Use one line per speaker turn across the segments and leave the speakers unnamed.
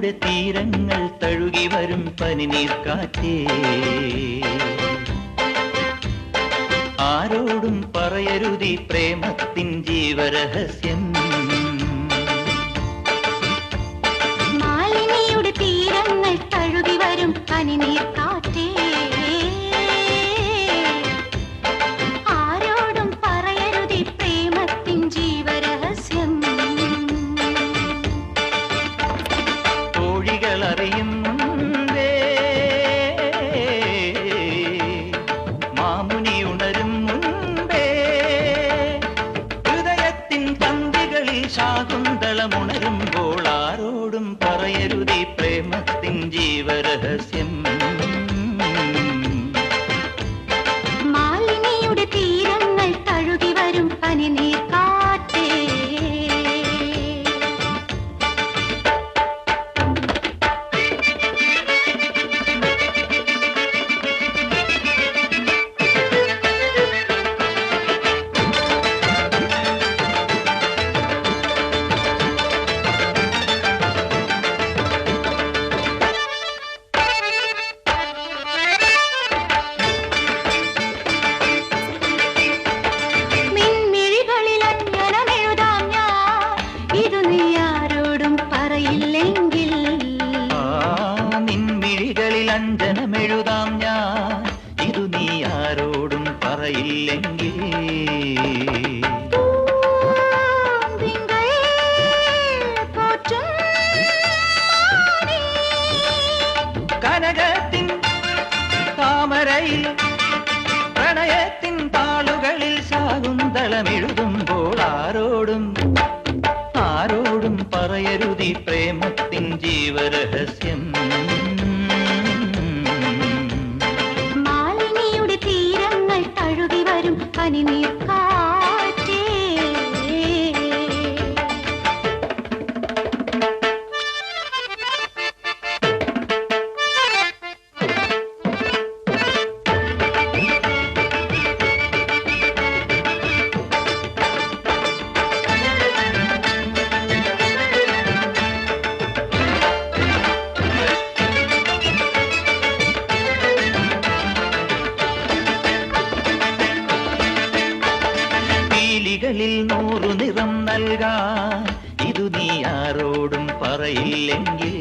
മാലിനിയുടെ തീരങ്ങൾ തഴുകി വരും പനിനീർ കാറ്റേ. ആരോടും പറയരുതി പ്രേമത്തിൻ ജീവരഹസ്യം.
മാലിനിയുടെ തീരങ്ങൾ തഴുകി വരും പനിനീർ
ശാകുന്തളമുണരുമ്പോൾ ആരോടും പറയരുതി പ്രേമത്തിൻ ജീവരഹസ്യം.
ഇതു നീ ആരോടും പറയില്ലെങ്കിൽ.
ആ നിൻമിഴികളിൽ അഞ്ജനമെഴുതാം ഞാൻ. ഇതു നീ ആരോടും പറയില്ലെങ്കിൽ.
പൂന്തിങ്കൾ പോറ്റും മാനേ.
കനകത്തിൻ താമരയിൽ പ്രണയത്തിൻ താളുകളിൽ ശാകുന്തളമെഴുതുമ്പോൾ ആരോടും ആരോടും പറയരുതി പ്രേമത്തിൻ ജീവരഹസ്യം.
വിളികളിൽ നൂറു നിറം നൽകാൻ ഇതു നീ ആരോടും പറയില്ലെങ്കിൽ.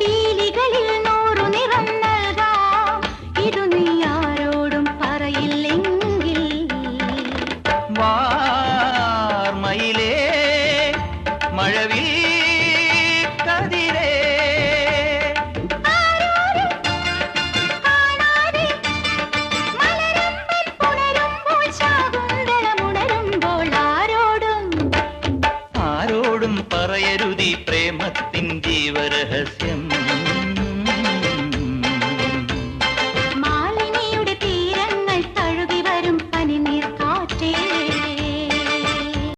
പീലികളിൽ നൂറു നിറം ഇതു നീ ആരോടും പറയില്ലെങ്കിൽ. മഴവിൽ കതിരെ ആരോടും പറയരുതി പ്രേമത്തിൻ ജീവരഹസ്യം.